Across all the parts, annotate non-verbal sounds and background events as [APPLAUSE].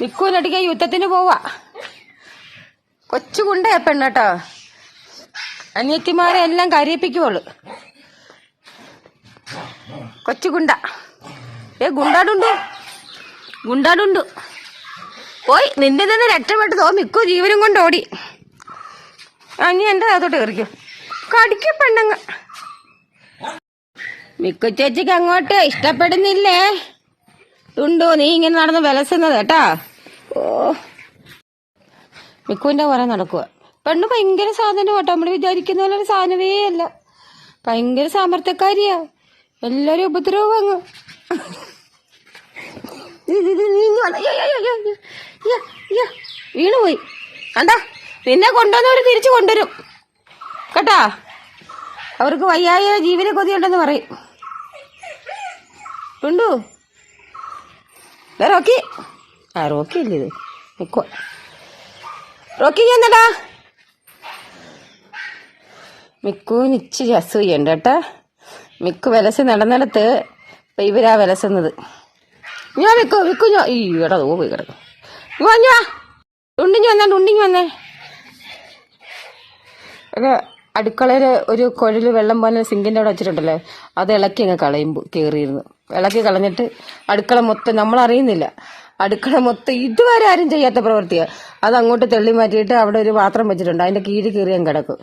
മിക്കൂനടിക്കാൻ യുദ്ധത്തിന് പോവാ. കൊച്ചു കുണ്ടയാ പെണ്ണട്ടോ. അനിയത്തിമാരെ എല്ലാം കരയിപ്പിക്കുവോൾ. കൊച്ചു ഗുണ്ട. ഏ ഗുണ്ടാടുണ്ടു. ഗുണ്ടാടുണ്ടു. പോയി നിന്റെ നിന്ന് രക്ഷപ്പെട്ട് തോ മിക്കു ജീവനും കൊണ്ട് ഓടി. അനി എന്റെ അകത്തോട്ട് കയറിക്കും. കടിക്ക പെണ്ണങ്ങ. മിക്കു ചേച്ചിക്ക് അങ്ങോട്ട് ഇഷ്ടപ്പെടുന്നില്ലേ? തുണ്ടോ? നീ ഇങ്ങനെ നടന്ന് വിലസുന്നത് കേട്ടാ? ഓ. മിക്കുവിന്റെ കുറെ നടക്കുക പെണ്ണ് ഭയങ്കര സാധനം കേട്ടോ. നമ്മൾ വിചാരിക്കുന്ന പോലെ സാധനമേ അല്ല. ഭയങ്കര സാമർത്ഥ്യക്കാരിയാ എല്ലാരും ഉപദ്രവം അങ്ങ്. വീണുപോയി. കണ്ടാ? നിന്നെ കൊണ്ടുവന്നവർ തിരിച്ചു കൊണ്ടുവരും. കേട്ടാ? അവർക്ക് വയ്യായ ജീവനെ കൊതിയുണ്ടെന്ന് പറയും. ഉണ്ടു റോക്കി. ആ റോക്കി അല്ലേ ഇത്? നിക്കോ. റോക്കി ചെന്നടാ മിക്കുവിന് ഇച്ചിരി അസൂയുണ്ട് കേട്ടാ. മിക്കു വിലസ് നടന്നിടത്ത് ഇപ്പൊ ഇവരാ വിലസുന്നത്. ഞാൻ മിക്കു മിക്കു ഞാൻ ഈ എടാ ഓ പോയി കിടക്കും. ഇങ്ങ് വാ, ഉണ്ടിഞ്ഞ് വന്നേ ഉണ്ടിഞ്ഞ് വന്നേ. ഒരു അടുക്കളയിൽ ഒരു കുഴൽ വെള്ളം പോലെ സിങ്കിന്റെ അവിടെ വെച്ചിട്ടുണ്ടല്ലോ. അത് ഇളക്കി അങ്ങ് കളയുമ്പോൾ കയറിയിരുന്നു ഇളക്കി കളഞ്ഞിട്ട് അടുക്കള മൊത്തം നമ്മൾ അറിയുന്നില്ല അടുക്കള മൊത്തം ഇതുവരെ ആരും ചെയ്യാത്ത പ്രവൃത്തിയാണ് അത് അങ്ങോട്ട് തെള്ളി മാറ്റിയിട്ട് അവിടെ ഒരു പാത്രം വെച്ചിട്ടുണ്ട്. അതിന്റെ കീഴ് കീറിയാൻ കിടക്കും.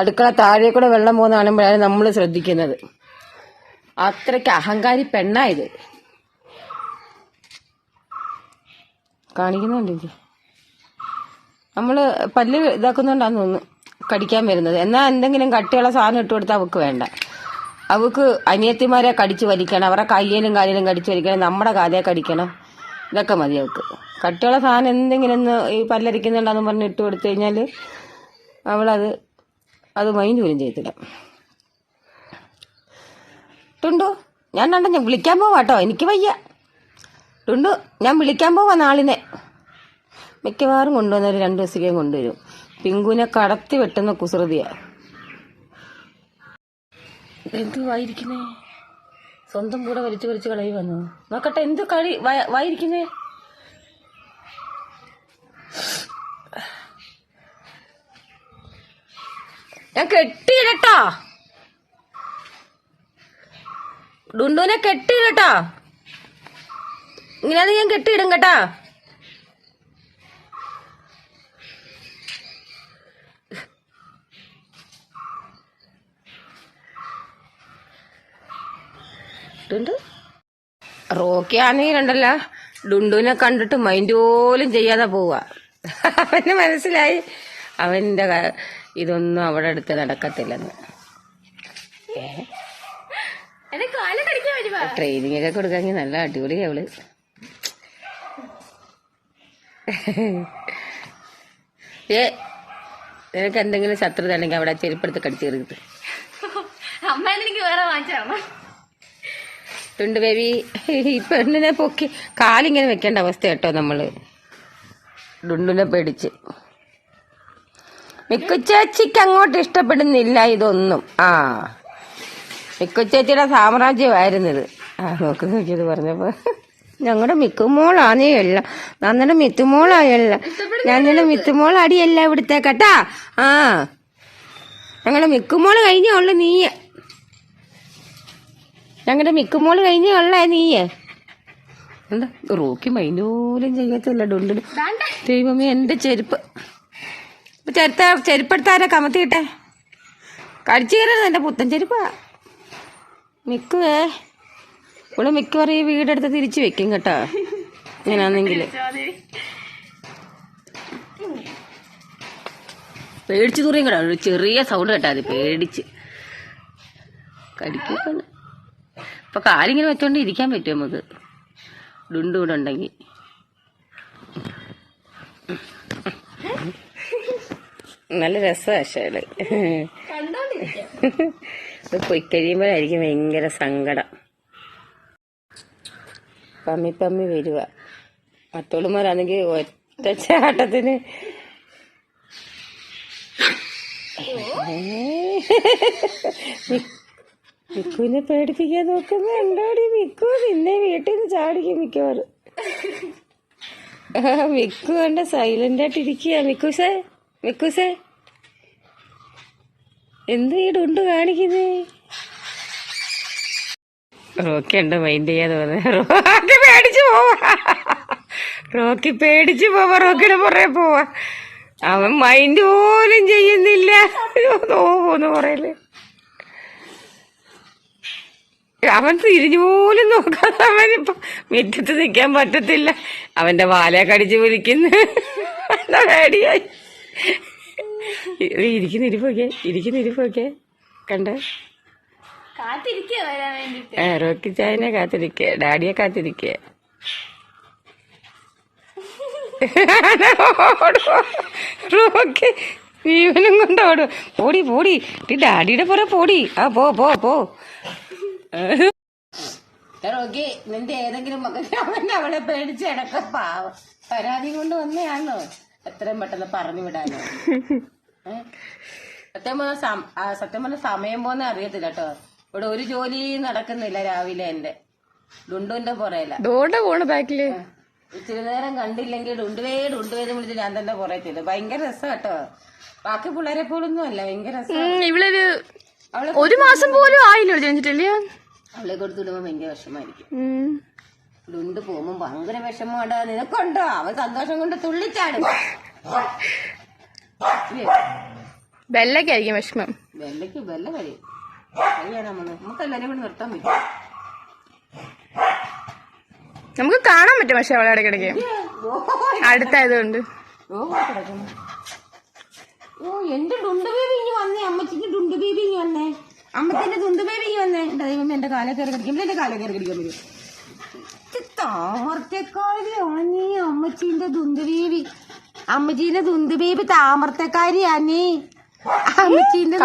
അടുക്കള താഴെ കൂടെ വെള്ളം പോകുന്ന കാണുമ്പോഴാണ് നമ്മൾ ശ്രദ്ധിക്കുന്നത്. അത്രയ്ക്ക് അഹങ്കാരി പെണ്ണായത്. കാണിക്കുന്നുണ്ട് നമ്മൾ പല്ല് ഇതാക്കുന്നുണ്ടാന്ന് തോന്നുന്നു കടിക്കാൻ വരുന്നത്. എന്നാൽ എന്തെങ്കിലും കട്ടിയുള്ള സാധനം ഇട്ട് കൊടുത്താൽ അവക്ക് വേണ്ട. അവക്ക് അനിയത്തിമാരെ കടിച്ചു വലിക്കണം അവരുടെ കയ്യിലും കാലിലും കടിച്ചു വലിക്കണം നമ്മുടെ കാലേ കടിക്കണം. ഇതൊക്കെ മതി അവൾക്ക് കട്ടിയുള്ള സാധനം എന്തെങ്കിലും ഒന്ന് ഈ പല്ലരിക്കുന്നുണ്ടെന്ന് പറഞ്ഞ് ഇട്ട് കൊടുത്തു കഴിഞ്ഞാൽ അവളത് അത് മൈൻഡ് പോലും ചെയ്യത്തില്ല. ടുണ്ടു ഞാൻ കണ്ട ഞാൻ വിളിക്കാൻ പോവാ കേട്ടോ എനിക്ക് വയ്യ. ടുണ്ടു ഞാൻ വിളിക്കാൻ പോവാ നാളിനെ. മിക്കവാറും കൊണ്ടുവന്നൊരു രണ്ട് ദിവസത്തേക്കും കൊണ്ടുവരും. പിങ്കുവിനെ കടത്തി വെട്ടുന്ന കുസൃതിയാ. എന്തുവായിരിക്കുന്നേ? സ്വന്തം കൂടെ വലിച്ചു വലിച്ചു കളയി വന്നു. നോക്കട്ടെ എന്ത് കളി? വായിരിക്കുന്നേ? ഞാൻ കെട്ടിയിടട്ടോ. ഡുണ്ടുവിനെ കെട്ടിയിടട്ടോ. ഇങ്ങനെ ഞാൻ കെട്ടിയിടും കേട്ടാ. ഡുണ്ടു കണ്ടല്ല ഡുണ്ടുവിനെ കണ്ടിട്ട് മൈൻഡ് പോലും ചെയ്യാതെ പോവുക അവന് മനസ്സിലായി അവന്റെ ഇതൊന്നും അവിടെ അടുത്ത് നടക്കത്തില്ലെന്ന്. ട്രെയിനിങ് ഒക്കെ കൊടുക്കാമെങ്കിൽ നല്ല അടിപൊളി അവൾ. ഏ നിനക്ക് എന്തെങ്കിലും ശത്രുത ഉണ്ടെങ്കിൽ അവിടെ ചെരുപ്പെടുത്ത് കടിച്ചു കയറിയിട്ട് അമ്മ എനിക്ക് വേറെ വാങ്ങിച്ചാണ് തുണ്ട് ബേബി. ഈ പെണ്ണിനെ പൊക്കി കാലിങ്ങനെ വെക്കേണ്ട അവസ്ഥ കേട്ടോ നമ്മൾ. ഡുണ്ടിനെ പേടിച്ച്. മിക്കുച്ചേച്ചിക്ക് അങ്ങോട്ട് ഇഷ്ടപ്പെടുന്നില്ല ഇതൊന്നും. ആ. മിക്കുച്ചേച്ചിയുടെ സാമ്രാജ്യമായിരുന്നു ഇത്. ആ നോക്ക് നോക്കിയത് പറഞ്ഞപ്പോ. ഞങ്ങളുടെ മിക്കുമോളാണേ അല്ല നന്നടെ മിത്തുമോളായല്ല ഞങ്ങളുടെ മിത്തുമോൾ അടിയല്ല ഇവിടുത്തെ കേട്ടാ. ആ. ഞങ്ങളുടെ മിക്കുമോൾ കഴിഞ്ഞേ ഉള്ളു നീയ ഞങ്ങളുടെ മിക്കുമോൾ കഴിഞ്ഞേ ഉള്ള നീയേ. എന്താ? റോക്കി മൈനോലും ചെയ്യത്തില്ല ഡുണ്ടിന് ദൈവമേ എന്റെ ചെരുപ്പ്. ഇപ്പൊ ചെരുത്ത ചെരുപ്പെടുത്താരെ കമത്തിയിട്ടെ? കടിച്ചു കയറുന്നത് എന്റെ പുത്തൻ ചെരുപ്പാ. മിക്കുവേ. ഇവിടെ മിക്കവാറും ഈ വീടെടുത്ത് തിരിച്ചു വെക്കും കേട്ടോ. ഇങ്ങനെയാണെങ്കിൽ പേടിച്ചു തുറിയും കേട്ടോ ഒരു ചെറിയ സൗണ്ട് കേട്ടാ അത് പേടിച്ച്. കടിക്കും ഇപ്പൊ കാലിങ്ങനെ വെച്ചോണ്ട് ഇരിക്കാൻ പറ്റും നമുക്ക്. ഡുണ്ടു ഉണ്ടെങ്കിൽ നല്ല രസമാണ് പക്ഷേ അത് പോയി കഴിയുമ്പോഴായിരിക്കും ഭയങ്കര സങ്കടം. പമ്മി പമ്മി വരുക മറ്റുള്ളമാരാണെങ്കിൽ ഒറ്റ ചാട്ടത്തിന്. മിക്കുവിനെ പേടിപ്പിക്കാൻ നോക്കുന്ന എന്താടി മിക്കു? നിന്നെ വീട്ടിൽ നിന്ന് ചാടിക്കും മിക്കവാറും. മിക്കു കണ്ട സൈലന്റ് ആയിട്ട് ഇരിക്കുക മിക്കുസേ മിക്കുസേ എന്ത് ഈ ഡുണ്ട് കാണിക്കുന്നേ? റോക്കി ഉണ്ട് മൈൻഡ് ചെയ്യാതെ റോക്കി പേടിച്ചു പോവാ. റോക്കി പേടിച്ചു പോവാ. റോക്കിയുടെ പുറകെ പോവാ. അവൻ മൈൻഡ് പോലും ചെയ്യുന്നില്ല. നോന്ന് പറയൽ. അവൻ തിരിഞ്ഞു പോലും നോക്കാതെ അവനിപ്പോ മുറ്റത്ത് നിൽക്കാൻ പറ്റത്തില്ല. അവന്റെ വാല കടിച്ചു വിളിക്കുന്നു. പേടിയായി ഇരിക്കുന്ന ഇരിപ്പൊക്കെ ഇരിക്കുന്ന ഇരിപ്പൊക്കെ കണ്ട? ആ റോക്കി ചായനെ കാത്തിരിക്കുക ഡാഡിയെ കാത്തിരിക്കുക റോക്കി ജീവനും കൊണ്ട് ഓടും പോടി പോടി. ഡാഡിയുടെ പുറ പോടി. ആ പോ പോ പോ. റോക്കി നിന്റെ ഏതെങ്കിലും അവൻ അവളെ പേടിച്ച് കിടക്ക. പാവം. പരാതി കൊണ്ട് വന്നയാണോ എത്രയും പെട്ടെന്ന് പറഞ്ഞു വിടാനോ? [LAUGHS] സത്യം പറഞ്ഞ സത്യം പറഞ്ഞ സമയം പോന്നെ അറിയത്തില്ല കേട്ടോ ഇവിടെ ഒരു ജോലി നടക്കുന്നില്ല രാവിലെ എന്റെ. ഡുണ്ടുവിന്റെ പുറയില. ഡോണ്ട പോണ ബാക്കിൽ ഇച്ചിരി നേരം കണ്ടില്ലെങ്കിൽ ഡുണ്ടുവേ ഡുണ്ടുവേ വിളിച്ച് ഞാൻ തന്നെ പുറത്തില്ല ഭയങ്കര രസം കേട്ടോ ബാക്കി പിള്ളേരെ പോലൊന്നും അല്ല ഭയങ്കര രസം. ഇവളൊരു ഒരു മാസം പോലും ആയില്ലോ ജനിച്ചിട്ടില്ലേ. അവളെ കൊടുത്തിടുമ്പോ ഭയങ്കര വിഷമായിരിക്കും ലുണ്ട് പോകുമ്പോ ഭയങ്കര വിഷമാണ്ട നിനക്കുണ്ടോ അവൻ സന്തോഷം കൊണ്ട് തുള്ളിച്ചാടും. വെല്ലക്കായിരിക്കും വിഷമം. വെള്ളക്ക് വെള്ള കഴിയും നമ്മൾ. നമുക്ക് എല്ലാരും കൂടി നിർത്താൻ പറ്റും. നമുക്ക് കാണാൻ പറ്റും പക്ഷെ അവളെ ഇടയ്ക്കിടയ്ക്ക്. അടുത്തായതുകൊണ്ട്. ഓ എന്റെ ഡുണ്ട് ബേബി ഇനി വന്നേ. അമ്മച്ചിക്ക് ഡുണ്ട് ബേബി ഇനി വന്നേ. അമ്മച്ചിന്റെ ഡുണ്ട് ബേബി വന്നേ. എന്റെ ദൈവം എന്റെ കാല കയറി കടിക്കും എന്റെ കാല കയറി കടിക്കാൻ വരും താമർത്തക്കാരിയാണീ അമ്മച്ചീന്റെ ദുന്ത് ബേബി അമ്മച്ചീന്റെ ദുന്ത് ബേബി താമർത്തക്കാരിയാണീ അമ്മച്ചീന്റെ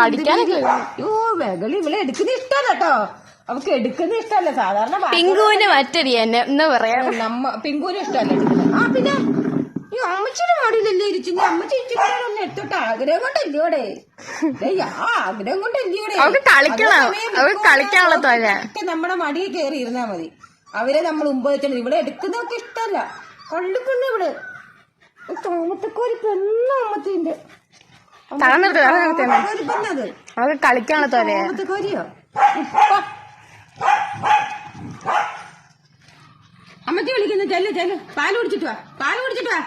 ഓ വെകളി ഇവളെ എടുക്കുന്ന ഇഷ്ടം കേട്ടോ. അവക്ക് എടുക്കുന്ന ഇഷ്ടമല്ല സാധാരണ പിങ്കുവിന് മറ്റടി എന്നെ എന്താ പറയാ. നമ്മ പിങ്കുവിന് ഇഷ്ടമല്ല? ആ പിന്നെ ഈ അമ്മച്ചിയുടെ നാടിലല്ലേ ഇരിച്ചിന്റെ അമ്മച്ചി ഇച്ചിരി എത്തോട്ട് ആഗ്രഹം കൊണ്ടല്ലേ ഇവിടെ ദേ, ആഗ്രഹം കൊണ്ടല്ലേ ഇവിടെ അവൾക്ക് കളിക്കണം. മിക്കവാറും കളിക്കാനുള്ള. ഒക്കെ നമ്മുടെ മടിയിൽ കയറി ഇരുന്നാ മതി. അവരെ നമ്മൾ മുമ്പ് വെച്ചാൽ ഇവിടെ എടുക്കുന്നതൊക്കെ ഇഷ്ടമല്ല കള്ളിപ്പെണ്ണ ഇവിടെ. തോമത്തൊക്കെ ഒരു പെണ്ണ അമ്മത്തിന്റെ അവൾക്ക് കളിക്കാനുള്ള തോരയാ തോമത്തക്കാരിയോ അമ്മച്ചി വിളിക്കുന്നു. ചെല്ലു ചെല്ലു. പാൽ കുടിച്ചിട്ട് വാ. പാൽ കുടിച്ചിട്ട് വാ.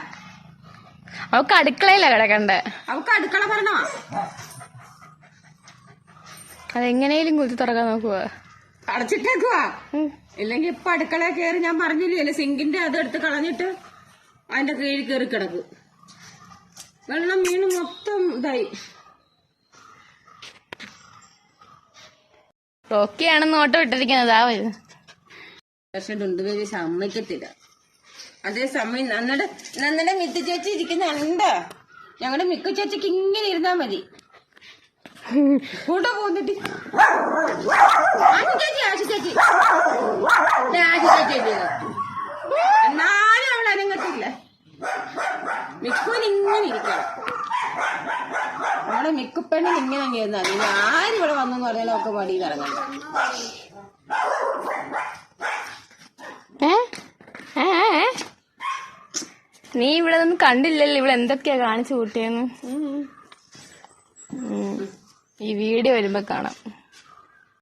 അവൾക്ക് അടുക്കളയിലാ കിടക്കണ്ടേ? അവക്ക് അടുക്കള പറഞ്ഞോ. അതെങ്ങനെയും കുത്തി തുറക്കാൻ നോക്കുക അടച്ചിട്ടേക്കുവാ. ഇല്ലെങ്കി ഇപ്പൊ അടുക്കള കയറി ഞാൻ പറഞ്ഞില്ലേ സിങ്കിന്റെ അത് എടുത്ത് കളഞ്ഞിട്ട് അതിന്റെ കീഴിൽ കയറി കിടക്കും. വെള്ളം വീണ് മൊത്തം ഇതായി. റോക്കിയാണെന്ന് ഓട്ടോ ഇട്ടിരിക്കുന്നത് ആ വരുന്നത് പക്ഷെ ഡുണ്ടുബേബി സമ്മതിക്കത്തില്ല. അതേ സമയം നന്നടെ നന്നടെ മിത്തു ചേച്ചി ഇരിക്കുന്ന കണ്ടോ ഞങ്ങളുടെ മിക്കു ചേച്ചിക്ക് ഇങ്ങനെ ഇരുന്നാ മതി. കൂട്ടോ പോന്നിട്ട്. ആശി ചേച്ചി ചേച്ചി. ചേച്ചി. എന്നാലും അവൾ അനങ്ങത്തില്ല. മിക്കുവിന് ഇങ്ങനെ ഇരിക്കണം. നമ്മുടെ മിക്കുപ്പെണ്ണിന് ഇങ്ങനെ ഇരുന്നാ മതി. ആരും ഇവിടെ വന്നെന്ന് പറഞ്ഞാലും ഒക്കെ മടിയിൽ ഇറങ്ങണ്ട. ഏ, ഏ? നീ ഇവിടെ ഒന്നും കണ്ടില്ലല്ലോ ഇവിടെ എന്തൊക്കെയാ കാണിച്ചു കൂട്ടിയെന്ന്? ഈ വീഡിയോ വരുമ്പോ കാണാം.